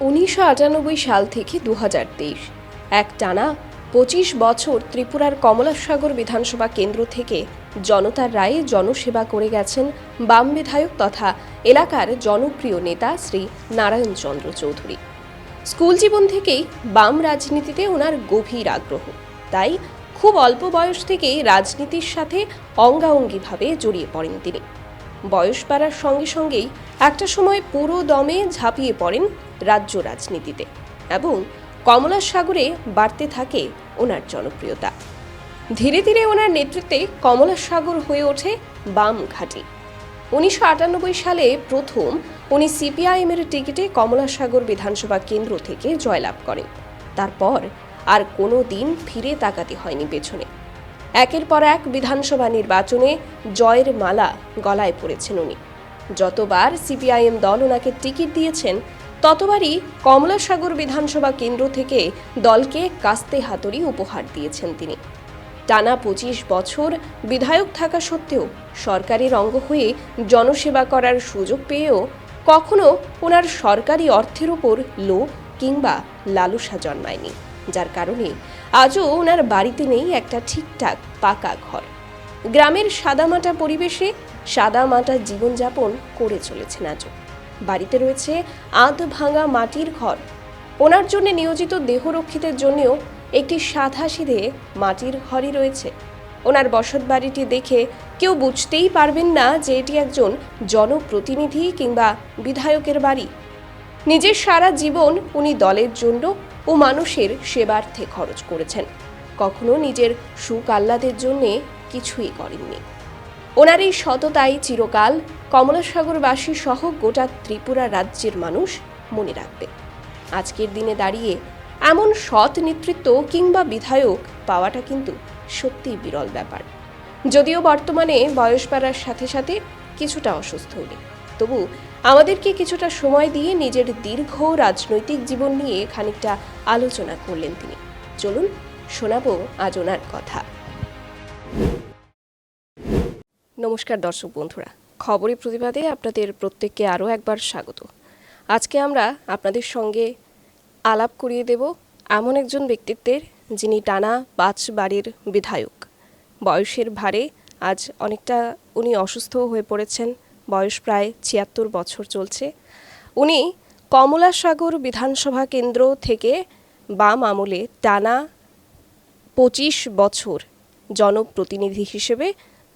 উনিশশো আটানব্বই সাল থেকে দু এক টানা পঁচিশ বছর ত্রিপুরার কমলাসাগর বিধানসভা কেন্দ্র থেকে জনতার রায়ে জনসেবা করে গেছেন বাম বিধায়ক তথা এলাকার জনপ্রিয় নেতা শ্রী নারায়ণ চন্দ্র চৌধুরী। স্কুল জীবন থেকেই বাম রাজনীতিতে ওনার গভীর আগ্রহ। তাই খুব অল্প বয়স থেকেই রাজনীতির সাথে অঙ্গাঙ্গিভাবে জড়িয়ে পড়েন তিনি। বয়স বাড়ার সঙ্গে সঙ্গেই একটা সময় পুরো দমে ঝাঁপিয়ে পড়েন রাজ্য রাজনীতিতে এবং কমলা সাগরে বাড়তে থাকে ওনার জনপ্রিয়তা। ধীরে ধীরে ওনার নেতৃত্বে কমলা সাগর হয়ে ওঠে বাম ঘাঁটি। উনিশশো সালে প্রথম উনি সিপিআইএম এর টিকিটে কমলাসাগর বিধানসভা কেন্দ্র থেকে জয়লাভ করেন। তারপর আর কোনো দিন ফিরে তাকাতে হয়নি পেছনে। একের পর এক বিধানসভা নির্বাচনে জয়ের মালা গলায় পড়েছেন উনি। যতবার সিপিআইএম দল ওনাকে টিকিট দিয়েছেন, ততবারই কমলাসাগর বিধানসভা কেন্দ্র থেকে দলকে কাস্তে হাতুড়ি উপহার দিয়েছেন তিনি। টানা পঁচিশ বছর বিধায়ক থাকা সত্ত্বেও সরকারের অঙ্গ হয়ে জনসেবা করার সুযোগ পেয়েও কখনো ওনার সরকারি অর্থের উপর লোভ কিংবা লালসা জন্মায়নি। যার কারণে আজও ওনার বাড়িতে নেই একটা ঠিকঠাক পাকা ঘর। গ্রামের সাদামাটা পরিবেশে সাদামাটা জীবনযাপন করে চলেছেন আজও। বাড়িতে রয়েছে আধ ভাঙা মাটির ঘর। ওনার জন্য নিয়োজিত দেহরক্ষীদের জন্যও একটি সাধাসিধে মাটির ঘরই রয়েছে। ওনার বসত বাড়িটি দেখে কেউ বুঝতেই পারবেন না যে এটি একজন জনপ্রতিনিধি কিংবা বিধায়কের বাড়ি। নিজের সারা জীবন উনি দলের জন্য ও মানুষের সেবার্থে খরচ করেছেন। কখনো নিজের সুখ আহ্লাদের জন্যে কিছুই করেননি। ওনার এই সততাই চিরকাল কমলাসাগরবাসী সহ গোটা ত্রিপুরা রাজ্যের মানুষ মনে রাখবে। আজকের দিনে দাঁড়িয়ে এমন সৎ নেতৃত্ব কিংবা বিধায়ক পাওয়াটা কিন্তু সত্যিই বিরল ব্যাপার। যদিও বর্তমানে বয়স বাড়ার সাথে সাথে কিছুটা অসুস্থ উনি তবু আমাদেরকে কিছুটা সময় দিয়ে নিজের দীর্ঘ রাজনৈতিক জীবন নিয়ে খানিকটা আলোচনা করলেন তিনি। চলুন শোনাবো আজ ওনার কথা। নমস্কার দর্শক বন্ধুরা, খবরের প্রতিবাদে আপনাদের প্রত্যেককে আরও একবার স্বাগত। আজকে আমরা আপনাদের সঙ্গে আলাপ করিয়ে দেব এমন একজন ব্যক্তিত্বের যিনি টানা পাঁচ বাড়ির বিধায়ক। বয়সের ভারে আজ অনেকটা উনি অসুস্থ হয়ে পড়েছেন। বয়স প্রায় ছিয়াত্তর বছর চলছে। উনি কমলাসাগর বিধানসভা কেন্দ্র থেকে বাম আমলে টানা পঁচিশ বছর জনপ্রতিনিধি হিসেবে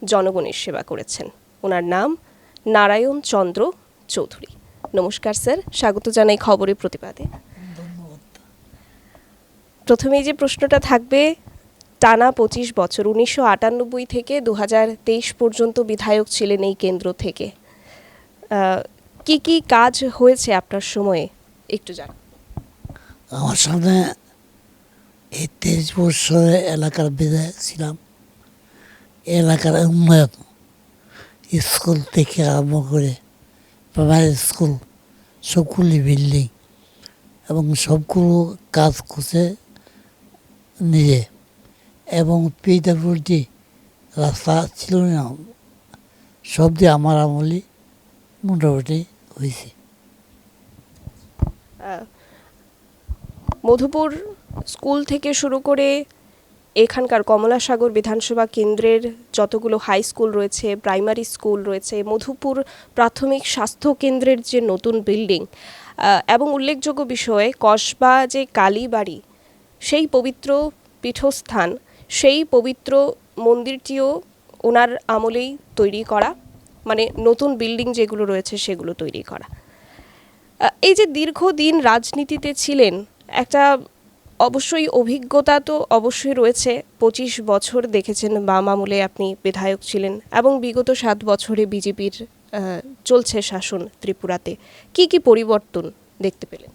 জনগণের সেবা করেছেন। ওনার নাম নারায়ণ চন্দ্র চৌধুরী। নমস্কার স্যার স্বাগত জানাই খবরের প্রতিবাদে। প্রথমেই যে প্রশ্নটা থাকবে টানা পঁচিশ বছর উনিশশো আটানব্বই থেকে দু তেইশ পর্যন্ত বিধায়ক ছিলেন এই কেন্দ্র থেকে। কি কি কাজ হয়েছে আপনার সময়ে? একটু জান। আমার সামনে এই তেইশ বছরে এলাকার বিধায়ক ছিলাম। এলাকার উন্নয়ন, স্কুল থেকে আরম্ভ করে প্রাইমারি স্কুল সবগুলি বিল্ডিং এবং সবগুলো কাজ করছে নিজে এবং পিডাব্লিউডি রাস্তা ছিল না সব দিয়ে আমার আমলি মোটামুটি হয়েছে। মধুপুর স্কুল থেকে শুরু করে এখানকার কমলাসাগর বিধানসভা কেন্দ্রের যতগুলো হাই স্কুল রয়েছে প্রাইমারি স্কুল রয়েছে, মধুপুর প্রাথমিক স্বাস্থ্য কেন্দ্রের যে নতুন বিল্ডিং এবং উল্লেখযোগ্য বিষয়ে, কসবা যে কালীবাড়ি, সেই পবিত্র পীঠস্থান, সেই পবিত্র মন্দিরটিও ওনার আমলেই তৈরি করা। মানে নতুন বিল্ডিং যেগুলো রয়েছে সেগুলো তৈরি করা। এই যে দীর্ঘদিন রাজনীতিতে ছিলেন, একটা অবশ্যই অভিজ্ঞতা তো অবশ্যই রয়েছে। পঁচিশ বছর দেখেছেন বাম আমলে আপনি বিধায়ক ছিলেন এবং বিগত সাত বছরে বিজেপির চলছে শাসন ত্রিপুরাতে। কি কি পরিবর্তন দেখতে পেলেন?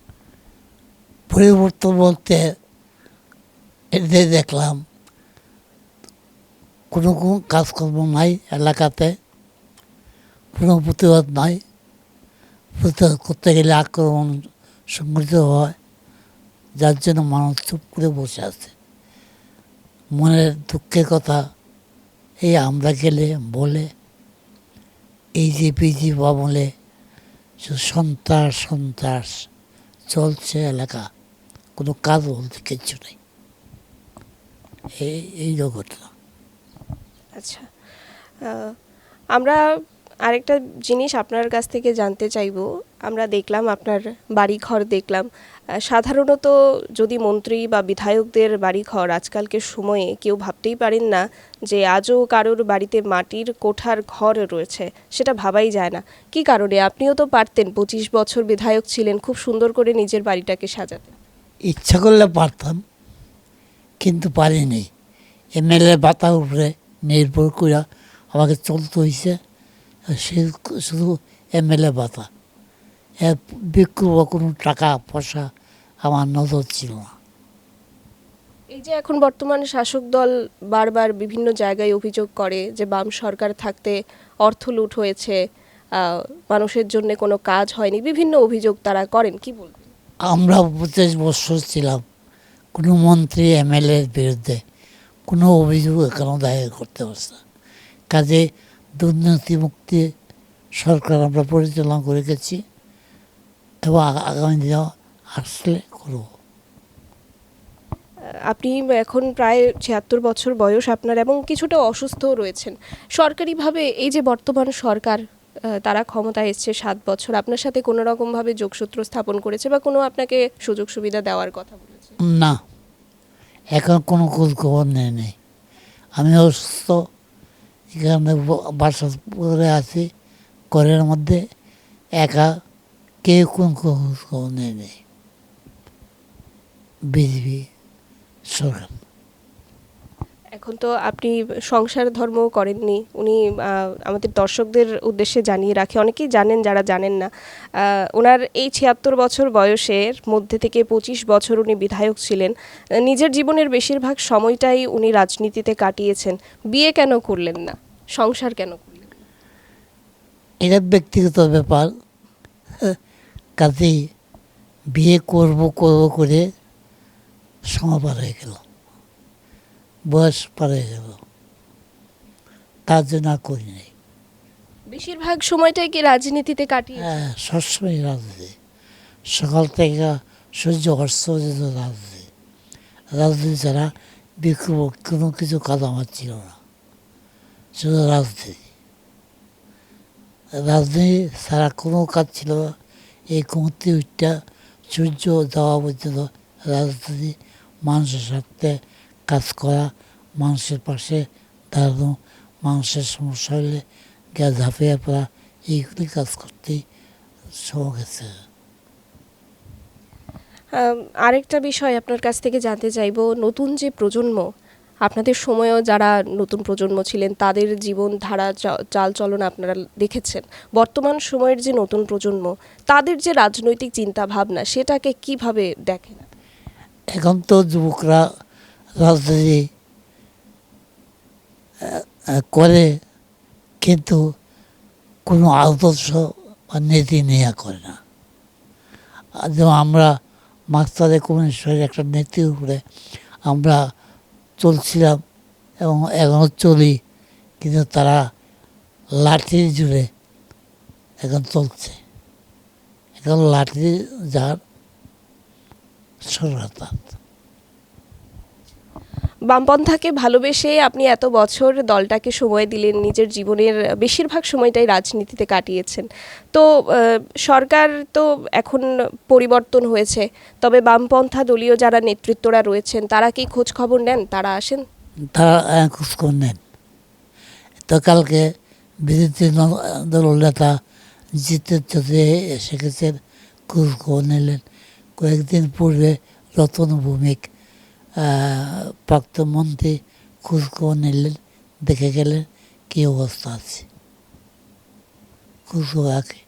পরিবর্তন বলতে দেখলাম, কোনো কোনো কাজকর্ম নাই এলাকাতে। কোনো প্রতিবাদ নাই। প্রতিবাদ করতে গেলে আক্রমণ সংঘটিত হয়, যার জন্য মানুষ চুপ করে বসে আছে। মনের দুঃখের কথা, এই আমরা গেলে বলে, এই যে বিজি বলে সন্ত্রাস সন্ত্রাস চলছে এলাকা, কোনো কাজ বলতে কিচ্ছু নেই। এই এই ঘটনা আচ্ছা আমরা আরেকটা জিনিস আপনার কাছ থেকে জানতে চাইব। আমরা দেখলাম আপনার বাড়িঘর দেখলাম। সাধারণত যদি মন্ত্রী বা বিধায়কদের বাড়িঘর আজকালকে সময়ে কেউ ভাবতেই পারেন না যে আজও কারোর বাড়িতে মাটির কোঠার ঘর রয়েছে, সেটা ভাবাই যায় না। কি কারণে? আপনিও তো পারতেন, পঁচিশ বছর বিধায়ক ছিলেন, খুব সুন্দর করে নিজের বাড়িটাকে সাজাতে ইচ্ছা করলে পারতাম, কিন্তু পারিনি। এমএলএ বাতার উপরে নির্ভর করে আমাকে চলতে হয়েছে শুধু এমএলএ বাতা এর বিক্রম কোনো টাকা পয়সা আমার নজর ছিল না। এই যে এখন বর্তমান শাসক দল বারবার বিভিন্ন জায়গায় অভিযোগ করে যে বাম সরকার থাকতে অর্থ লুট হয়েছে মানুষের জন্য কোনো কাজ হয়নি বিভিন্ন অভিযোগ তারা করেন কি বলবেন? আমরা পঁচিশ বছর ছিলাম কোনো মন্ত্রী এমএলএর বিরুদ্ধে কোনো অভিযোগ এখনও দায়ের করতে পারছে না। কাজে দুর্নীতিমুক্তি সরকার আমরা পরিচালনা করে গেছি। এবং আগামী দিনেও আসলে করব। আপনি এখন প্রায় ছিয়াত্তর বছর বয়স আপনার এবং কিছুটা অসুস্থও রয়েছেন। সরকারিভাবে এই যে বর্তমান সরকার তারা ক্ষমতায় এসছে সাত বছর আপনার সাথে কোনো রকমভাবে যোগসূত্র স্থাপন করেছে বা কোনো আপনাকে সুযোগ সুবিধা দেওয়ার কথা বলেছে? না এখন কোনো খোঁজ খবর নেই নেই। আমি অসুস্থ এখানে বাসা করে আছি ঘরের মধ্যে একা কেউ কোন খোঁজ খবর নেই। বিজেপি সরকার। এখন তো আপনি সংসার ধর্ম করেননি। উনি আমাদের দর্শকদের উদ্দেশ্যে জানিয়ে রাখে। অনেকেই জানেন, যারা জানেন না। ওনার এই ছিয়াত্তর বছর বয়সের মধ্যে থেকে পঁচিশ বছর উনি বিধায়ক ছিলেন। নিজের জীবনের বেশিরভাগ সময়টাই উনি রাজনীতিতে কাটিয়েছেন। বিয়ে কেন করলেন না? সংসার কেন করলেন? এটা ব্যক্তিগত ব্যাপার। কাজেই বিয়ে করব করব করে সময় পার হয়ে গেল বয়স পার হয়ে গেল। তার জন্য আর করি নাই। বেশিরভাগ সময়টাই কি রাজনীতিতে কাটিয়ে হ্যাঁ সবসময় রাজনীতি। সকাল থেকে সূর্য অস্ত রাজনীতি। রাজনীতি ছাড়া বিক্ষোভ কোনো কিছু কাজ আমার ছিল না। শুধু রাজনীতি। রাজনীতি ছাড়া কোনো কাজ ছিল না। এই কুমতি উঠটা সূর্য যাওয়া পর্যন্ত রাজনীতি মানুষের স্বার্থে কাজ করা মানুষের পাশে দাঁড়ানো মানুষের সমস্যা হলে গা ঝাঁপিয়ে পড়া এইগুলি কাজ করতেই সময় গেছে। আরেকটা বিষয় আপনার কাছ থেকে জানতে চাইব নতুন যে প্রজন্ম আপনাদের সময়েও যারা নতুন প্রজন্ম ছিলেন তাদের জীবন ধারা চাল চলন আপনারা দেখেছেন। বর্তমান সময়ের যে নতুন প্রজন্ম তাদের যে রাজনৈতিক চিন্তা ভাবনা সেটাকে কীভাবে দেখেন? এখন তো যুবকরা রাজনীতি করে, কিন্তু কোনো আদর্শ বা নীতি নেওয়া করে না। যেমন আমরা মাস্টারে কমিউনিস্টের একটা নীতির উপরে আমরা চলছিলাম এবং এখনও চলি, কিন্তু তারা লাঠির জুড়ে এখন চলছে। এখন লাঠি যার সরকার বামপন্থাকে ভালোবেসে আপনি এত বছর দলটাকে সময় দিলেন, নিজের জীবনের বেশিরভাগ সময়টাই রাজনীতিতে কাটিয়েছেন। তো সরকার তো এখন পরিবর্তন হয়েছে, তবে বামপন্থা দলীয় যারা নেতৃত্বরা রয়েছেন, তারা কি খোঁজ খবর নেন? তারা আসেন? তারা খোঁজখবর নেন। তো কালকে বিরোধী দল- নেতা জিতে চৌধুরী এসে গেছেন, খোঁজখবর নিলেন। কয়েকদিন পূর্বে রতন ভৌমিক প্রাক্তন মন্ত্রী খোঁজখবর নিলেন, দেখে গেলেন কী অবস্থা আছে। খোঁজখবর রাখে।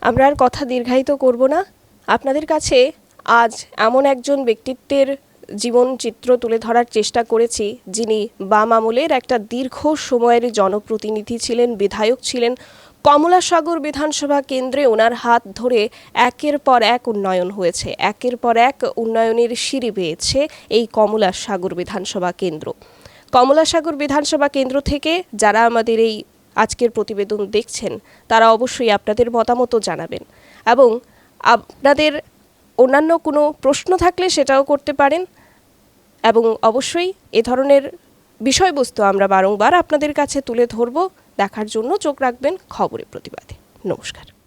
আমরা আর কথা দীর্ঘায়িত করব না। আপনাদের কাছে আজ এমন একজন ব্যক্তিত্বের জীবন চিত্র তুলে ধরার চেষ্টা করেছি, যিনি বাম আমলের একটা দীর্ঘ সময়ের জনপ্রতিনিধি ছিলেন, বিধায়ক ছিলেন কমলাসাগর বিধানসভা কেন্দ্রে ওনার হাত ধরে একের পর এক উন্নয়ন হয়েছে। একের পর এক উন্নয়নের সিঁড়ি পেয়েছে এই কমলাসাগর বিধানসভা কেন্দ্র। কমলাসাগর বিধানসভা কেন্দ্র থেকে যারা আমাদের এই আজকের প্রতিবেদন দেখছেন, তারা অবশ্যই আপনাদের মতামতও জানাবেন এবং আপনাদের অন্যান্য কোনো প্রশ্ন থাকলে সেটাও করতে পারেন এবং অবশ্যই এ ধরনের বিষয়বস্তু আমরা বারংবার আপনাদের কাছে তুলে ধরব। দেখার জন্য চোখ রাখবেন খবরের প্রতিবাদে। নমস্কার।